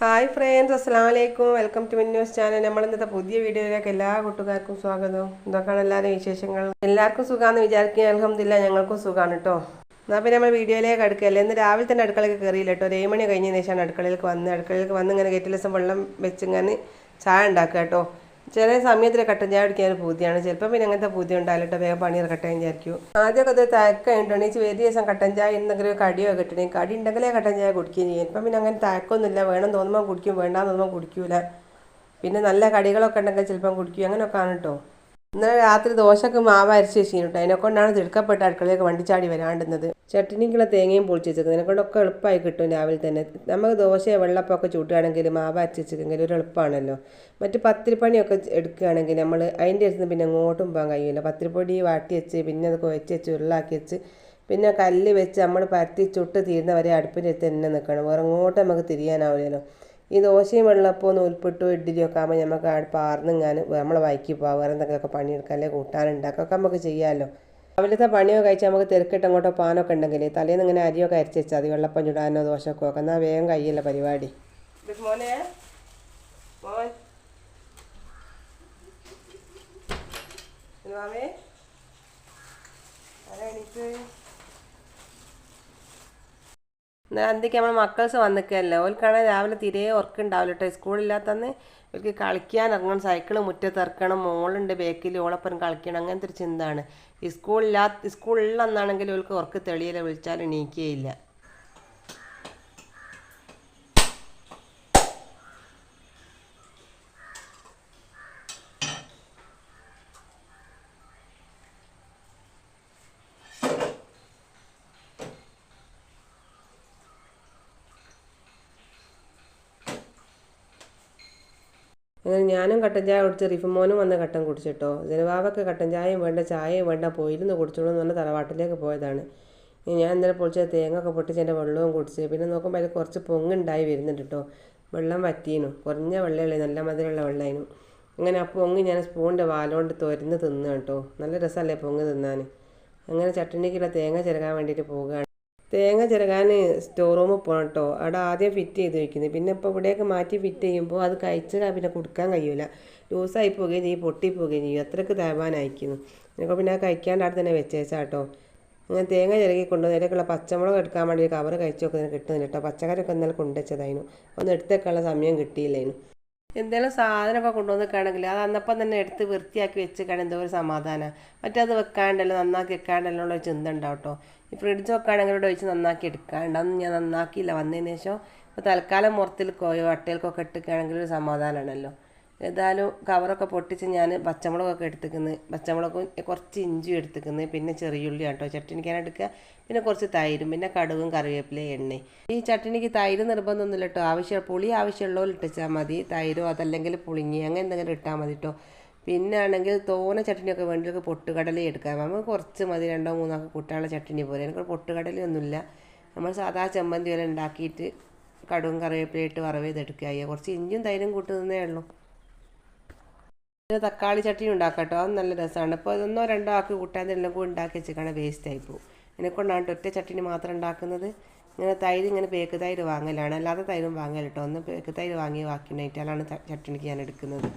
Hi friends അസ്സാം വലൈക്കും welcome to news channel നമ്മൾ ഇന്നത്തെ പുതിയ വീഡിയോയിലേക്ക് എല്ലാ കൂട്ടുകാർക്കും സ്വാഗതം. ഇതൊക്കെയാണ് എല്ലാവരും വിശേഷങ്ങൾ? എല്ലാവർക്കും സുഖമാണെന്ന് വിചാരിക്കുക. അലഹമില്ല ഞങ്ങൾക്കും സുഖമാണ് കേട്ടോ എന്നാൽ പിന്നെ നമ്മൾ വീഡിയോയിലേക്ക് അടുക്കല്ലേ ഇന്ന് രാവിലെ തന്നെ അടുക്കളയ്ക്ക് കയറിയില്ല കേട്ടോ ഒരു ഏഴ് മണി കഴിഞ്ഞതിന് ശേഷമാണ് അടുക്കളയിലേക്ക് വന്ന്. അടുക്കളയിലേക്ക് വന്ന് ഇങ്ങനെ കെറ്റിൽ ദിവസം വെള്ളം വെച്ചിങ്ങനെ ചായ ഉണ്ടാക്കുക കേട്ടോ ചില സമയത്തിൽ കട്ടൻ ചായ കുടിക്കാൻ ഒരു പൂതിയാണ്. ചിലപ്പോൾ പിന്നെ അങ്ങനത്തെ പൂതി ഉണ്ടായാലും വേഗം പണി ഇറക്കട്ടെ വിചാരിക്കും. ആദ്യമൊക്കെ അത് തയക്കം ഉണ്ടെങ്കിൽ ഒരു ദിവസം കട്ടൻ ചായ എന്തെങ്കിലും കടിയോ കിട്ടണേ കടി ഉണ്ടെങ്കിലേ കട്ടൻ ചായ കുടിക്കുകയും ചെയ്യും. ഇപ്പം പിന്നെ അങ്ങനെ തയക്കൊന്നുമില്ല വേണം തോന്നുമ്പോൾ കുടിക്കും വേണ്ടാന്ന് തോന്നുമ്പോൾ കുടിക്കൂല. പിന്നെ നല്ല കടികളൊക്കെ ഉണ്ടെങ്കിൽ ചിലപ്പം കുടിക്കും. അങ്ങനെയൊക്കെ ആണ് കേട്ടോ. ഇന്നലെ രാത്രി ദോശക്ക് മാവ് അരച്ച് വെച്ചിട്ടുണ്ട് കേട്ടോ. അതിനെ കൊണ്ടാണ് തിടുക്കപ്പെട്ട അടുക്കളയിലേക്ക് വണ്ടിച്ചാടി വരാണ്ടുന്നത് ചട്ടിനിക്കുള്ള തേങ്ങയും പൊളിച്ച് വെച്ചേക്കുന്നത് ഇതിനെ കൊണ്ടൊക്കെ എളുപ്പമായി കിട്ടും രാവിലെ തന്നെ. നമുക്ക് ദോശ വെള്ളപ്പമൊക്കെ ചൂട്ടുകയാണെങ്കിൽ മാവ് അരച്ച് വെച്ചെങ്കിൽ ഒരു എളുപ്പമാണല്ലോ. മറ്റ് പത്തിരിപ്പണിയൊക്കെ എടുക്കുകയാണെങ്കിൽ നമ്മൾ അതിന്റെ അടുത്ത് പിന്നെ അങ്ങോട്ടും പോകാൻ കഴിയില്ല. പത്തിരിപ്പൊടി വാട്ടി വെച്ച് പിന്നെ അത് കുഴച്ച് വെച്ച് ഉരുളാക്കി വെച്ച് പിന്നെ കല്ല് വെച്ച് നമ്മൾ പരത്തി ചുട്ട് തീരുന്നവരെ അടുപ്പിന്റെ അടുത്ത് തന്നെ നിൽക്കണം. വേറെ അങ്ങോട്ട് നമുക്ക് തിരിയാനാവില്ലല്ലോ. ഈ ദോശയും വെള്ളപ്പവും നൂൽപ്പിട്ടോ ഇഡ്ഡലിയൊക്കെ ആകുമ്പോൾ നമുക്ക് പാർന്നിങ്ങാൻ നമ്മളെ വൈക്കി പോകാം വേറെ എന്തെങ്കിലുമൊക്കെ പണിയെടുക്കാം അല്ലെങ്കിൽ കൂട്ടാനുണ്ടാക്കൊക്കെ നമുക്ക് ചെയ്യാമല്ലോ രാവിലത്തെ പണിയോ കഴിച്ചാൽ നമുക്ക് തിരക്കിട്ട് അങ്ങോട്ടോ പാനൊക്കെ ഉണ്ടെങ്കിൽ തലേന്ന് ഇങ്ങനെ അരിയൊക്കെ അരച്ച് വെച്ചാൽ മതി. വെള്ളപ്പം ചുടാനോ ദോശക്കോ ഒക്കെ. എന്നാൽ വേഗം കഴിയല്ല പരിപാടി. മോനെ മോൻ എണീറ്റ് എന്നാൽ അന്തിക്ക് നമ്മൾ മക്കൾസ് വന്നിക്കല്ലേ? ഓൽക്കാണെങ്കിൽ രാവിലെ തീരെ ഉറക്കുണ്ടാവില്ല കേട്ടോ സ്കൂളില്ലാത്തന്ന് ഇവർക്ക് കളിക്കാൻ ഇറങ്ങണം സൈക്കിൾ മുറ്റത്ത് ഇറക്കണം മോളുണ്ട് ബേക്കിൽ ഓളപ്പുറം കളിക്കണം അങ്ങനത്തെ ഒരു ചിന്തയാണ് സ്കൂളില്ലാ അന്നാണെങ്കിൽ ഓൾക്ക് ഉറക്ക് തെളിയില്ല വിളിച്ചാൽ എണീക്കുകയില്ല അങ്ങനെ ഞാനും കട്ടൻ ചായ കുടിച്ച് റിഫുമോനും വന്ന് കട്ടൻ കുടിച്ചിട്ടോ. ജനവാവൊക്കെ കട്ടൻ ചായയും വേണ്ട ചായയും വേണ്ട പോയിരുന്നു കുടിച്ചോളൂ എന്ന് പറഞ്ഞ തറവാട്ടിലേക്ക് പോയതാണ്. ഞാൻ ഇന്നലെ പൊളിച്ച തേങ്ങ ഒക്കെ പൊട്ടിച്ച് എന്റെ വെള്ളവും കുടിച്ച് പിന്നെ നോക്കുമ്പോൾ അതിൽ കുറച്ച് പൊങ്ങുണ്ടായി വരുന്നുണ്ട് കേട്ടോ വെള്ളം വറ്റീനു. കുറഞ്ഞ വെള്ളമുള്ള നല്ല മധുരമുള്ള വെള്ളമായിരുന്നു അങ്ങനെ ആ പൊങ്ങ് ഞാൻ സ്പൂണിന്റെ വാലോണ്ട് തുരന്ന് തിന്നു കേട്ടോ നല്ല രസമല്ലേ പൊങ്ങ് തിന്നാൻ? അങ്ങനെ ചട്ടണിക്കുള്ള തേങ്ങ ചിരകാൻ വേണ്ടിയിട്ട് പോവുകയാണ്. തേങ്ങ ചിരകാൻ സ്റ്റോർ റൂമിൽ പോകണം കേട്ടോ അവിടെ ആദ്യം ഫിറ്റ് ചെയ്ത് വെക്കുന്നത് പിന്നെ ഇപ്പോൾ ഇവിടെയൊക്കെ മാറ്റി ഫിറ്റ് ചെയ്യുമ്പോൾ അത് കഴിച്ചാൽ പിന്നെ കൊടുക്കാൻ കഴിയില്ല ലൂസായി പോവുകയും ചെയ്യും പൊട്ടി പോവുകയും ചെയ്യും. അത്രയ്ക്ക് തേവാനായിരിക്കുന്നു എനിക്ക് പിന്നെ അത് കഴിക്കാണ്ട് അവിടെ തന്നെ വെച്ചേച്ചാ കേട്ടോ അങ്ങനെ തേങ്ങ ചിരകി കൊണ്ടുവന്ന് അതിലേക്കുള്ള പച്ചമുളക് എടുക്കാൻ വേണ്ടി ഒരു കവർ കഴിച്ചു നോക്കുന്നതിന് കിട്ടുന്നില്ല കേട്ടോ പച്ചക്കറിയൊക്കെ ഇന്നലെ കൊണ്ടുവച്ചതായിരുന്നു. ഒന്ന് എടുത്തേക്കാനുള്ള സമയം കിട്ടിയില്ലായിരുന്നു എന്തെങ്കിലും സാധനമൊക്കെ കൊണ്ടുവന്നിക്കുകയാണെങ്കിൽ അത് അന്നപ്പം തന്നെ എടുത്ത് വൃത്തിയാക്കി വെച്ചിട്ടാണ് എന്തോ ഒരു സമാധാനം. മറ്റത് വെക്കാണ്ടല്ലോ നന്നാക്കി വെക്കാണ്ടല്ലോ ഉള്ള ചിന്ത ഉണ്ടാവും കേട്ടോ ഈ ഫ്രിഡ്ജ് വെക്കുകയാണെങ്കിൽ ഇവിടെ വെച്ച് നന്നാക്കി എടുക്കാണ്ട്. അന്ന് ഞാൻ നന്നാക്കിയില്ല. വന്നതിന് ശേഷം ഇപ്പോൾ തൽക്കാലം മുറത്തിൽ മുറത്തിൽക്കോയോ അട്ടയിൽക്കൊക്കെ ഇട്ടിക്കുകയാണെങ്കിൽ ഒരു സമാധാനമാണല്ലോ. ഏതായാലും കവറൊക്കെ പൊട്ടിച്ച് ഞാൻ പച്ചമുളകൊക്കെ എടുത്തിക്കുന്നത് പച്ചമുളകും കുറച്ച് ഇഞ്ചിയും എടുത്തിക്കുന്നത് പിന്നെ ചെറിയുള്ളി കേട്ടോ. ചട്ടിനിക്കാൻ എടുക്കുക. പിന്നെ കുറച്ച് തൈരും പിന്നെ കടുകും കറിവേപ്പില എണ്ണയും ഈ ചട്ടിനിക്ക് തൈര് നിർബന്ധമൊന്നുമില്ല കേട്ടോ. ആവശ്യം പുളി ആവശ്യമുള്ളവർ ഇട്ടിച്ചാൽ മതി. തൈരോ അതല്ലെങ്കിൽ പുളിങ്ങി അങ്ങനെ എന്തെങ്കിലും ഇട്ടാൽ മതി കേട്ടോ. പിന്നെ ആണെങ്കിൽ തോന ചട്ടിനിയൊക്കെ വേണ്ടിയൊക്കെ പൊട്ടുകടല എടുക്കാം. നമുക്ക് കുറച്ച് മതി. രണ്ടോ മൂന്നോ കൂട്ടാനുള്ള ചട്ടിനി പോലെ. എനിക്ക് പൊട്ടുകടലയൊന്നുമില്ല. നമ്മൾ സാധാ ചമ്മന്തി പോലെ ഉണ്ടാക്കിയിട്ട് കടുവും കറിവേപ്പിലയിട്ട് വറവ് ചെയ്തെടുക്കുക. കുറച്ച് ഇഞ്ചും തൈരും കൂട്ടുന്നതേ ഉള്ളൂ. പിന്നെ തക്കാളി ചട്ടിയും ഉണ്ടാക്കാം കേട്ടോ. അത് നല്ല രസമാണ്. അപ്പോൾ ഇതൊന്നോ രണ്ടോ ആക്കി എല്ലാം കൂടി ഉണ്ടാക്കി വെച്ചേക്കാണ് വേസ്റ്റ് ആയി പോകും. എന്നെക്കൊണ്ടാണ് ഒറ്റ ചട്ടിനി മാത്രം ഉണ്ടാക്കുന്നത്. ഇങ്ങനെ തൈര് ഇങ്ങനെ പേക്ക് തൈര് വാങ്ങലാണ്. അല്ലാതെ തൈരും വാങ്ങൽ കേട്ടോ. ഒന്ന് പേക്ക് തൈര് വാങ്ങി ബാക്കി ഉണ്ടായിട്ടാണ് ചട്ടിണിക്ക് ഞാൻ എടുക്കുന്നത്.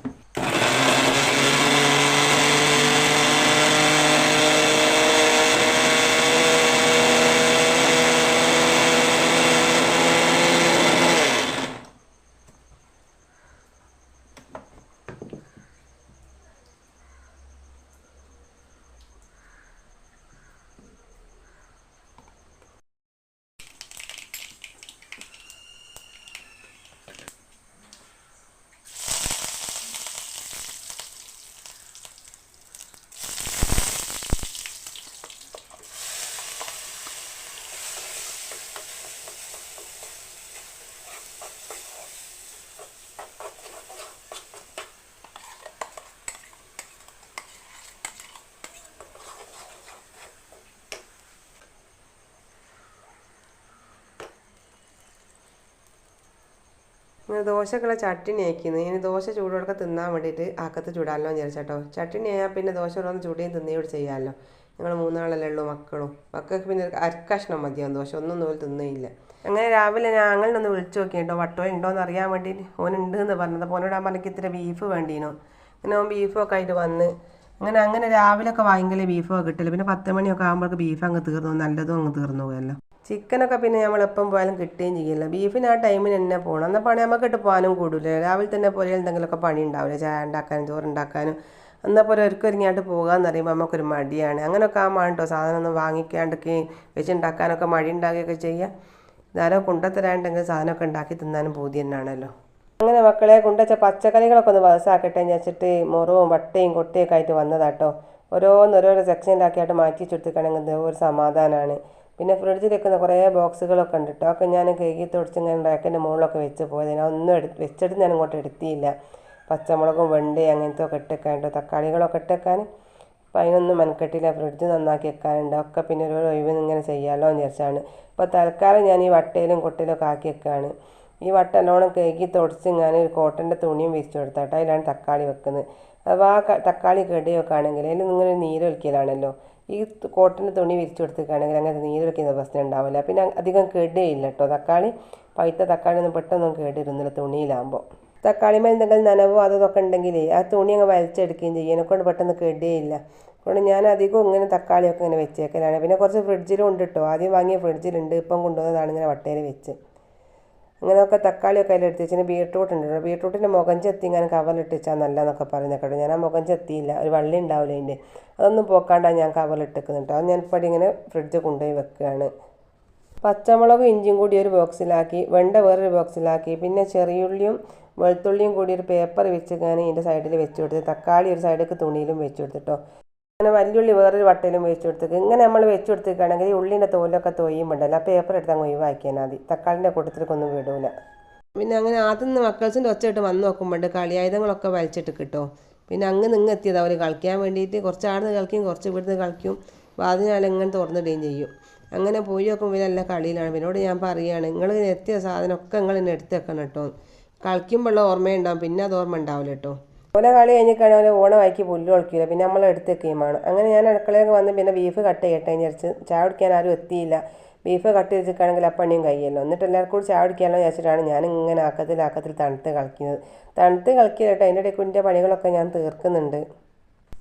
ദോശക്കുള്ള ചട്ടിണി ആക്കുന്നത് ഇനി ദോശ ചൂടോടൊക്കെ തിന്നാൻ വേണ്ടിയിട്ട് അക്കത്ത് ചൂടാമല്ലോ വിചാരിച്ചോ ചട്ടിണി ആയാൽ പിന്നെ ദോശ ഒന്ന് ചൂടിയും തിന്നുകൂടി ചെയ്യാമല്ലോ ഞങ്ങൾ മൂന്നാളല്ലേ ഉള്ളൂ മക്കളും. മക്കൾക്ക് പിന്നെ അരക്കഷ്ണം മതിയാവും ദോശ. ഒന്നും നൂൽ തിന്നയില്ല അങ്ങനെ രാവിലെ ഞാൻ ഒന്ന് വിളിച്ചു നോക്കി കേട്ടോ വട്ടോ ഉണ്ടോ എന്ന് അറിയാൻ വേണ്ടി ഓനുണ്ട് എന്ന് പറഞ്ഞത്. അപ്പോൾ ഓനോട് പറഞ്ഞ ബീഫ് വേണ്ടീനോ. അങ്ങനെ അവൻ ബീഫൊക്കെ ആയിട്ട് വന്ന് അങ്ങനെ അങ്ങനെ രാവിലെ ഒക്കെ വാങ്ങിക്കലേ ബീഫൊക്കെ കിട്ടില്ല പിന്നെ പത്ത് മണിയൊക്കെ ആകുമ്പോഴേക്ക് ബീഫ് അങ്ങ് തീർന്നു. നല്ലതും അങ്ങ് തീർന്നു പോയല്ലോ. ചിക്കനൊക്കെ പിന്നെ നമ്മൾ എപ്പം പോയാലും കിട്ടുകയും ചെയ്യില്ല. ബീഫിന് ആ ടൈമിന് തന്നെ പോകണം. എന്നാൽ പണി നമുക്ക് ഇട്ട് പോകാനും കൂടില്ല രാവിലെ തന്നെ പോലെ എന്തെങ്കിലുമൊക്കെ പണി ഉണ്ടാവില്ല. ചായ ഉണ്ടാക്കാനും ചോറുണ്ടാക്കാനും എന്നാൽ പോലെ ഒരുക്കൊരുങ്ങിയായിട്ട് പോകാമെന്ന് പറയുമ്പോൾ നമുക്കൊരു മടിയാണ്. അങ്ങനെയൊക്കെ ആകുമ്പോൾ കേട്ടോ സാധനം ഒന്നും വാങ്ങിക്കാണ്ടൊക്കെയും വെച്ചുണ്ടാക്കാനൊക്കെ മടി ഉണ്ടാക്കുകയൊക്കെ ചെയ്യുക ഇതാരോ കൊണ്ടത്തരാണ്ടെങ്കിൽ സാധനമൊക്കെ ഉണ്ടാക്കി തിന്നാനും പൂതി തന്നെയാണല്ലോ അങ്ങനെ മക്കളെ കൊണ്ടുവച്ച പച്ചക്കറികളൊക്കെ ഒന്ന് വയസ്സാക്കട്ടെ എന്ന് വെച്ചിട്ട് മുറവും വട്ടയും കൊട്ടയൊക്കെ ആയിട്ട് വന്നതാട്ടോ. ഓരോന്ന് ഓരോരോ സെക്ഷനിലാക്കിയായിട്ട് മാറ്റി ചുരുത്തിക്കണമെങ്കിൽ ഒരു സമാധാനമാണ് പിന്നെ ഫ്രിഡ്ജിൽ വെക്കുന്ന കുറേ ബോക്സുകളൊക്കെ ഉണ്ട് കേട്ടോ ഒക്കെ ഞാൻ കഴുകി തുടച്ച് ഇങ്ങനെ റാക്കിന്റെ മുകളിലൊക്കെ വെച്ച് പോയത് ഞാൻ ഒന്നും എടുത്ത് വെച്ചിട്ട് ഞാൻ അങ്ങോട്ട് എടുത്തിയില്ല പച്ചമുളകും വെണ്ടി അങ്ങനത്തെ ഒക്കെ ഇട്ടേക്കാനുണ്ട് തക്കാളികളൊക്കെ ഇട്ടേക്കാൻ അപ്പം അതിനൊന്നും മെനക്കെട്ടില്ല. ഫ്രിഡ്ജ് നന്നാക്കി വെക്കാനുണ്ട്. ഒക്കെ പിന്നെ ഒരു ഒഴിവ് ഇങ്ങനെ ചെയ്യാമല്ലോ എന്ന് വിചാരിച്ചാണ്. ഇപ്പോൾ തൽക്കാലം ഞാൻ ഈ വട്ടയിലും കൊട്ടയിലും ഒക്കെ ആക്കി വെക്കുകയാണ് ഈ വട്ട നല്ലോണം കേക്കി തുടച്ച് ഞാൻ ഒരു കോട്ടന്റെ തുണിയും വിരിച്ചു കൊടുത്താട്ടോ. അതിലാണ് തക്കാളി വെക്കുന്നത്. അപ്പോൾ ആ തക്കാളി കെടിയൊക്കെ ആണെങ്കിൽ അതിൽ ഇങ്ങനെ നീരൊലിക്കലാണല്ലോ ഈ കോട്ടന്റെ തുണി വിരിച്ചു കൊടുത്തിരിക്കുകയാണെങ്കിൽ അങ്ങനെ നീരൊലിക്കുന്ന പ്രശ്നം ഉണ്ടാവില്ല പിന്നെ അധികം കേടുകയില്ല കേട്ടോ. തക്കാളി പഴുത്ത തക്കാളി ഒന്നും പെട്ടെന്നൊന്നും കേടിരുന്നില്ല തുണിയിലാകുമ്പോൾ തക്കാളിമേൽ എന്തെങ്കിലും നനവോ അതൊക്കെ ഉണ്ടെങ്കിൽ ആ തുണി അങ്ങ് വലിച്ചെടുക്കുകയും ചെയ്യും. എന്നെക്കൊണ്ട് പെട്ടെന്ന് കേടുകയില്ല അതുകൊണ്ട് ഞാൻ അധികം ഇങ്ങനെ തക്കാളിയൊക്കെ ഇങ്ങനെ വെച്ചേക്കലാണ്. പിന്നെ കുറച്ച് ഫ്രിഡ്ജിലും ഉണ്ട് കേട്ടോ. ആദ്യം വാങ്ങിയ ഫ്രിഡ്ജിലുണ്ട്. ഇപ്പം കൊണ്ടുവന്നതാണ് ഇങ്ങനെ വട്ടയിൽ വെച്ച്. അങ്ങനെയൊക്കെ തക്കാളിയൊക്കെ അതിലെടുത്ത് വെച്ചിട്ട് ബീട്രൂട്ട് ഉണ്ട് ബീട്രൂട്ടിന്റെ മുഖം ചെത്തി ഇങ്ങനെ കവറിലിട്ട് വെച്ചാൽ പറഞ്ഞു കേട്ടോ. ഞാൻ ആ മുഖം ചെത്തിയില്ല. ഒരു വള്ളി ഉണ്ടാവില്ല അതിന്റെ അതൊന്നും പോക്കാണ്ടാണ് ഞാൻ കവറിലിട്ടേക്കുന്നത് കേട്ടോ. അത് ഞാൻ ഇപ്പോൾ ഇങ്ങനെ ഫ്രിഡ്ജ് കൊണ്ടുപോയി വെക്കുകയാണ് പച്ചമുളകും ഇഞ്ചിയും കൂടി ഒരു ബോക്സിലാക്കി വെണ്ട വേറൊരു ബോക്സിലാക്കി പിന്നെ ചെറിയുള്ളിയും വെളുത്തുള്ളിയും കൂടി ഒരു പേപ്പർ വെച്ച് ഞാൻ ഇതിന്റെ സൈഡിൽ വെച്ച് കൊടുത്ത് തക്കാളി ഒരു സൈഡിലേക്ക് തുണിയിലും വെച്ച് കൊടുത്തിട്ടോ അങ്ങനെ വലിയുള്ളി വേറൊരു വട്ടയിലും വെച്ച് കൊടുത്തേക്ക്. ഇങ്ങനെ നമ്മൾ വെച്ച് കൊടുത്തേക്കാണെങ്കിൽ ഉള്ളിന്റെ തോലൊക്കെ തൊയ്യുമ്പോണ്ടല്ലോ ആ പേപ്പർ എടുത്ത് അങ്ങ് ഒഴിവാക്കിയാൽ മതി. തക്കാളിന്റെ കൂട്ടത്തിലേക്കൊന്നും വിടൂല. പിന്നെ അങ്ങനെ ആദ്യം നിന്ന് മക്കൾസിന്റെ ഒച്ചയിട്ട് വന്ന് നോക്കുമ്പോണ്ട് കളിയായുധങ്ങളൊക്കെ വലിച്ചിട്ട് കിട്ടും. പിന്നെ അങ്ങ് നിങ്ങൾ എത്തിയത് അവർ കളിക്കാൻ വേണ്ടിയിട്ട്. കുറച്ച് ആടുന്ന് കളിക്കും കുറച്ച് ഇവിടുന്ന് കളിക്കും. വാതിനാൽ ഇങ്ങനെ തുറന്നിടുകയും ചെയ്യും. അങ്ങനെ പോയി നോക്കുമ്പോൾ ഇവരെല്ലാം കളിയിലാണ്. പിന്നോട് ഞാൻ പറയുകയാണ് നിങ്ങൾ എത്തിയ സാധനമൊക്കെ നിങ്ങൾ ഇന്നെടുത്ത് വെക്കണം കേട്ടോ. കളിക്കുമ്പോഴുള്ള ഓർമ്മയുണ്ടാവും. പിന്നെ അത് ഓർമ്മ ഉണ്ടാവില്ല കേട്ടോ. ഓല കളി കഴിഞ്ഞിട്ടാണ് ഓല ഓണമാക്കി പുല്ല് കുളിക്കില്ല പിന്നെ നമ്മൾ എടുത്ത് വെക്കുകയുമാണ് അങ്ങനെ ഞാൻ അടുക്കളയൊക്കെ വന്ന് പിന്നെ ബീഫ് കട്ട് ചെയ്യട്ടെ വിചാരിച്ച് ചായ കുടിക്കാൻ ആരും എത്തിയില്ല. ബീഫ് കട്ട് ചെയ്തിട്ടാണെങ്കിൽ അപ്പണിയും കഴിയല്ലോ. എന്നിട്ട് എല്ലാവർക്കും കൂടി ചായ കുടിക്കാമല്ലോ ചോദിച്ചിട്ടാണ് ഞാൻ ഇങ്ങനെ ആക്കത്തിൽ ആക്കത്തിൽ തണുത്ത് കളിക്കുന്നത്. തണുത്ത് കളിക്കില്ലട്ടോ അതിന്റെ ഇടയ്ക്ക് കുഞ്ഞിന്റെ പണികളൊക്കെ ഞാൻ തീർക്കുന്നുണ്ട്.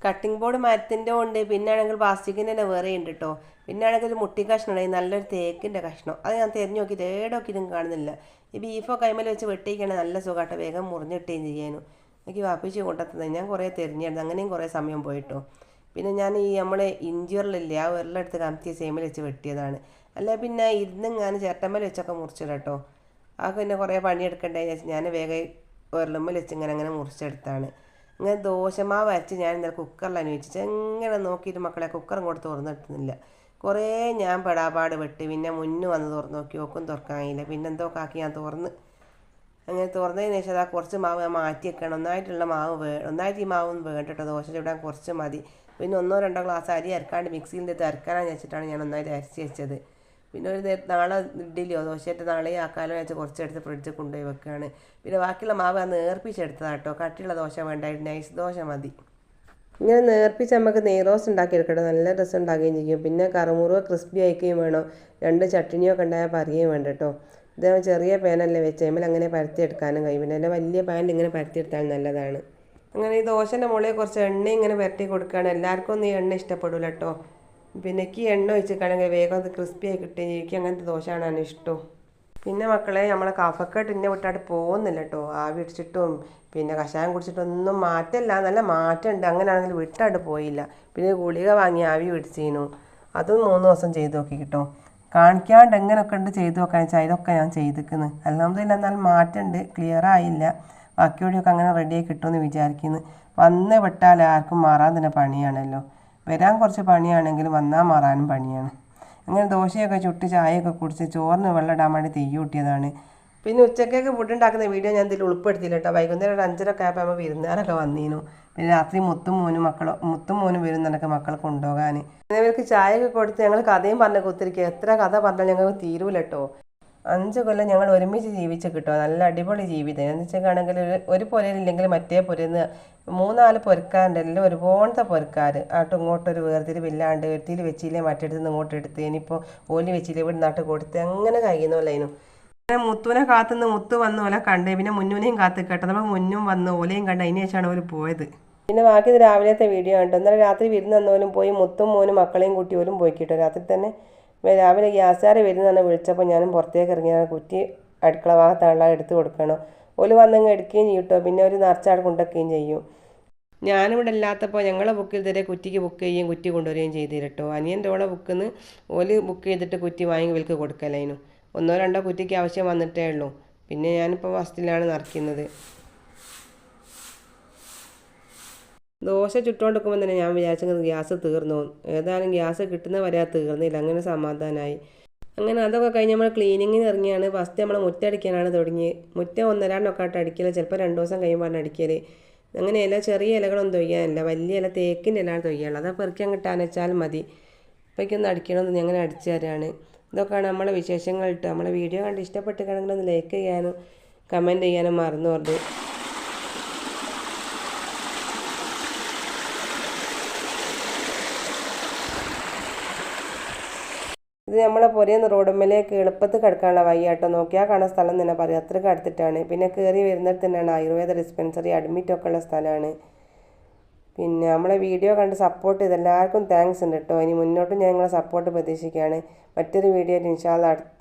കട്ടിംഗ് ബോർഡ് മരത്തിന്റെ ഉണ്ട്. പിന്നെ ആണെങ്കിൽ പ്ലാസ്റ്റിക്കിന്റെ തന്നെ വേറെ ഉണ്ട് കേട്ടോ പിന്നെ ആണെങ്കിൽ ഒരു മുട്ടി കഷ്ണം നല്ലൊരു തേക്കിന്റെ കഷ്ണം. അത് ഞാൻ തിരഞ്ഞു നോക്കി. തേടൊക്കെ ഇതും കാണുന്നില്ല. ഈ ബീഫൊക്കെ കൈമൽ വെച്ച് വെട്ടിയിക്കണേ നല്ല സുഖമായിട്ട് വേഗം മുറിഞ്ഞിട്ടുകയും ചെയ്യാനും. എനിക്ക് വാപ്പിച്ച് കൊണ്ടെത്തുന്നത് ഞാൻ കുറേ തിരഞ്ഞായിരുന്നു അങ്ങനെയും കുറേ സമയം പോയിട്ടോ. പിന്നെ ഞാൻ ഈ നമ്മളെ ഇഞ്ചിയറിലില്ലേ ആ ഉരലെടുത്ത് കമത്തിയ സേമിൽ വെച്ച് വെട്ടിയതാണ്. അല്ല പിന്നെ ഇരുന്നിങ്ങാനും ചേട്ടമ്മൽ വെച്ചൊക്കെ മുറിച്ചിടട്ടോ. ആ പിന്നെ കുറേ പണിയെടുക്കണ്ടേ വെച്ചാൽ ഞാൻ വേഗം ഉരുളമ്മൽ വെച്ച് ഇങ്ങനെ അങ്ങനെ മുറിച്ചെടുത്താണ്. ഇങ്ങനെ ദോശമാവ് അരച്ച് ഞാൻ ഇന്നലെ കുക്കറിൽ അന്വേഷിച്ചു എങ്ങനെ നോക്കിയിട്ട് മക്കളെ കുക്കറും കൂടെ തുറന്നിട്ടുന്നില്ല കുറേ ഞാൻ പെടാപാട് വെട്ടി. പിന്നെ മുന്നു വന്ന് തുറന്ന് നോക്കി. ഒക്കും തുറക്കാനില്ല പിന്നെ എന്തോ ആക്കി ഞാൻ തുറന്ന് അങ്ങനെ തുറന്നതിന് ശേഷം അതാ കുറച്ച് മാവ് ഞാൻ മാറ്റി വെക്കണം. ഒന്നായിട്ടുള്ള മാവ് വേ ഒന്നായിട്ട് ഈ മാവൊന്നും വേണ്ട ദോശ ചൂടാൻ കുറച്ച് മതി. പിന്നെ ഒന്നോ രണ്ടോ ഗ്ലാസ് അരി അരക്കാണ്ട് മിക്സിയിൽ നിന്ന് അരക്കാനാന്ന് വെച്ചിട്ടാണ് ഞാൻ ഒന്നായിട്ട് അരച്ച് വെച്ചത്. പിന്നെ ഒരു നാളെ ഇഡ്ഡലിയോ ദോശയായിട്ട് നാളെ ആക്കാലോ വെച്ച് കുറച്ചെടുത്ത് ഫ്രിഡ്ജിൽ കൊണ്ടുപോയി വെക്കുകയാണ് പിന്നെ ബാക്കിയുള്ള മാവ് ആ നേർപ്പിച്ചെടുത്തതാണ് കേട്ടോ കട്ടിയുള്ള ദോശ വേണ്ടായിട്ട് നൈസ് ദോശ മതി. ഇങ്ങനെ നേർപ്പിച്ച് നമുക്ക് നെയ്റോസ് ഉണ്ടാക്കിയെടുക്കട്ടെ. നല്ല രസം ഉണ്ടാക്കുകയും ചെയ്യും. പിന്നെ കറുമുറുവ ക്രിസ്പി ആയിക്കുകയും വേണം. രണ്ട് ചട്ടിനിയൊക്കെ ഉണ്ടായാൽ പറയുകയും വേണ്ട കേട്ടോ ഇത് ചെറിയ പാനല്ലേ വെച്ച്. കഴിയുമ്പോൾ അങ്ങനെ പരത്തിയെടുക്കാനും കഴിയും. പിന്നെ വലിയ പാനിൽ ഇങ്ങനെ പരത്തിയെടുത്താൽ നല്ലതാണ്. അങ്ങനെ ഈ ദോശന്റെ മുകളിൽ കുറച്ച് എണ്ണ ഇങ്ങനെ പരത്തി കൊടുക്കുകയാണ്. എല്ലാവർക്കും ഒന്നും ഈ എണ്ണ ഇഷ്ടപ്പെടില്ല കേട്ടോ പിന്നെ എനിക്ക് എണ്ണ ഒഴിച്ചിട്ടാണെങ്കിൽ വേഗം അത് ക്രിസ്പി ആയി കിട്ടുകയും എനിക്ക് അങ്ങനത്തെ ദോശയാണ് ഇഷ്ടം. പിന്നെ മക്കളെ നമ്മളെ കഫക്കെട്ട് ഇന്നെ വിട്ടായിട്ട് പോകുന്നില്ല കേട്ടോ ആവി ഇടിച്ചിട്ടും പിന്നെ കഷായം കുടിച്ചിട്ടൊന്നും മാറ്റമില്ല. നല്ല മാറ്റമുണ്ട്. അങ്ങനെയാണെങ്കിൽ വിട്ടായിട്ട് പോയില്ല. പിന്നെ ഗുളിക വാങ്ങി ആവി പിടിച്ചിരുന്നു അതും മൂന്ന് ദിവസം ചെയ്ത് നോക്കി കേട്ടോ കാണിക്കാണ്ട് എങ്ങനെയൊക്കെ ഉണ്ട് ചെയ്തു നോക്കാൻ വെച്ചാൽ ഇതൊക്കെ ഞാൻ ചെയ്തിരിക്കുന്നു അല്ലാമതില്ല എന്നാൽ മാറ്റമുണ്ട് ക്ലിയർ ആയില്ല. ബാക്കി ബാക്കിയോടെയൊക്കെ അങ്ങനെ റെഡിയായി കിട്ടുമെന്ന് വിചാരിക്കുന്നു. വന്ന് വിട്ടാൽ ആർക്കും മാറാൻ തന്നെ പണിയാണല്ലോ. വരാൻ കുറച്ച് പണിയാണെങ്കിൽ വന്നാൽ മാറാനും പണിയാണ്. അങ്ങനെ ദോശയൊക്കെ ചുട്ട് ചായയൊക്കെ കുടിച്ച് ചോറിന് വെള്ളം ഇടാൻ വേണ്ടി തീ കൂട്ടിയതാണ്. പിന്നെ ഉച്ചക്കൊക്കെ ഫുഡ് ഉണ്ടാക്കുന്ന വീഡിയോ ഞാൻ ഇതിൽ ഉൾപ്പെടുത്തിയില്ല കേട്ടോ. വൈകുന്നേരം ഒരു അഞ്ചരൊക്കെ ആയപ്പോൾ നമ്മൾ വിരുന്നുകാരൊക്കെ വന്നീനു. പിന്നെ രാത്രി മുത്തും മോനും മക്കളോ മുത്തും മോനും വരുന്നുണ്ടൊക്കെ മക്കളെ കൊണ്ടുപോകാൻ. ഇവർക്ക് ചായയൊക്കെ കൊടുത്ത് ഞങ്ങൾ കഥയും പറഞ്ഞ കുത്തിരിക്കുക എത്ര കഥ പറഞ്ഞാൽ ഞങ്ങൾക്ക് തീരൂല കേട്ടോ അഞ്ച് കൊല്ലം ഞങ്ങൾ ഒരുമിച്ച് ജീവിച്ച് കിട്ടുക നല്ല അടിപൊളി ജീവിതം. എന്ന് വെച്ചാണെങ്കിൽ ഒരു പുരയിലില്ലെങ്കിൽ മറ്റേ പുരന്ന് മൂന്നാൽ പൊരക്കാരുണ്ട്. എല്ലാം ഒരുപോണത്തെ പൊരുക്കാർ. ആട്ടും ഇങ്ങോട്ടും ഒരു വേർതിരിവില്ലാണ്ട് വെട്ടിയിൽ വെച്ചില്ലേ മറ്റെടുത്ത് ഇങ്ങോട്ട് എടുത്ത് ഇനിയിപ്പോൾ ഓലി വെച്ചില്ലേ ഇവിടെ നാട്ട് കൊടുത്ത് അങ്ങനെ കഴിയുന്നല്ലേനും പിന്നെ മുത്തുവിനെ കാത്തുനിന്ന് മുത്തു വന്ന പോലെ കണ്ടേ. പിന്നെ മുന്നുവിനെയും കാത്ത് കേട്ടോ. നമ്മൾ മുന്നും വന്ന് ഓലയും കണ്ട് അതിന് ശേഷമാണ് അവർ പോയത്. പിന്നെ ബാക്കി രാവിലത്തെ വീഡിയോ കണ്ടു. ഇന്നലെ രാത്രി വിരുന്ന് വന്നവനും പോയി. മുത്തും മോനും മക്കളെയും കുട്ടി പോലും പോയി കിട്ടും. രാത്രി തന്നെ രാവിലെ ഗ്യാസുകാർ വരുന്നതാണ് വിളിച്ചപ്പോൾ ഞാനും പുറത്തേക്ക് ഇറങ്ങി. ആ കുറ്റി അടുക്കള ഭാഗത്താണുള്ള എടുത്ത് കൊടുക്കണം. ഓൽ വന്നങ്ങ് എടുക്കുകയും ചെയ്യും കേട്ടോ പിന്നെ ഒരു നിറച്ചാട് കൊണ്ടുവയ്ക്കുകയും ചെയ്യും. ഞാനിവിടെ ഇല്ലാത്തപ്പോൾ ഞങ്ങളെ ബുക്കിൽ തരെ കുറ്റിക്ക് ബുക്ക് ചെയ്യുകയും കുറ്റി കൊണ്ടുവരികയും ചെയ്തിരട്ടോ അനിയന്റെ ഓളെ ബുക്കിൽ നിന്ന് ഓൽ ബുക്ക് ചെയ്തിട്ട് കുറ്റി വാങ്ങി വിൽക്ക് കൊടുക്കലായിരുന്നു ഒന്നോ രണ്ടോ കുറ്റിക്ക് ആവശ്യം വന്നിട്ടേ ഉള്ളൂ. പിന്നെ ഞാനിപ്പോൾ ഫസ്റ്റിലാണ് നിറയ്ക്കുന്നത് ദോശ ചുട്ടുകൊണ്ടിരിക്കുമ്പോൾ തന്നെ ഞാൻ വിചാരിച്ചത് ഗ്യാസ് തീർന്നു. ഏതായാലും ഗ്യാസ് കിട്ടുന്ന വരെ അത് തീർന്നില്ല. അങ്ങനെ സമാധാനമായി അങ്ങനെ അതൊക്കെ കഴിഞ്ഞ് നമ്മൾ ക്ലീനിങ്ങിന് ഇറങ്ങിയാണ്. ഫസ്റ്റ് നമ്മൾ മുറ്റടിക്കാനാണ് തുടങ്ങി. മുറ്റം ഒന്നരാണ്ടൊക്കെ ആയിട്ട് അടിക്കൽ ചിലപ്പോൾ രണ്ട് ദിവസം കഴിയുമ്പോൾ അടിക്കൽ അങ്ങനെ ഇല ചെറിയ ഇലകളൊന്നും തൊയ്യാനില്ല. വലിയ ഇല തേക്കിന്റെ ഇലാണ് തൊയ്യാനുള്ളത്. അത് പെറുക്കാൻ കിട്ടാന്ന് മതി. അപ്പോഴേക്കൊന്ന് അടിക്കണമെന്ന് ഞങ്ങനെ അടിച്ചു തരാണ്. ഇതൊക്കെയാണ് നമ്മളെ വിശേഷങ്ങൾ കേട്ടോ നമ്മളെ വീഡിയോ കണ്ട് ഇഷ്ടപ്പെട്ട് ഒന്ന് ലൈക്ക് ചെയ്യാനും കമന്റ് ചെയ്യാനും മറന്നു ഇത് നമ്മളെ പുരയെന്ന് റോഡുമ്മലേക്ക് എളുപ്പത്തിൽ കിടക്കാനുള്ള വയ്യാട്ടോ നോക്കിയാൽ കാണാൻ സ്ഥലം തന്നെ പറയും. അത്രയ്ക്ക് അടുത്തിട്ടാണ്. പിന്നെ കയറി വരുന്നിടത്ത് തന്നെയാണ് ആയുർവേദ ഡിസ്പെൻസറി അഡ്മിറ്റൊക്കെ ഉള്ള സ്ഥലമാണ്. പിന്നെ നമ്മളെ വീഡിയോ കണ്ട് സപ്പോർട്ട് ചെയ്ത് എല്ലാവർക്കും താങ്ക്സ് ഉണ്ട് കേട്ടോ ഇനി മുന്നോട്ടും ഞാൻ നിങ്ങളെ സപ്പോർട്ട് പ്രതീക്ഷിക്കുകയാണ്. മറ്റൊരു വീഡിയോ ഇൻഷാല്ല അടുത്ത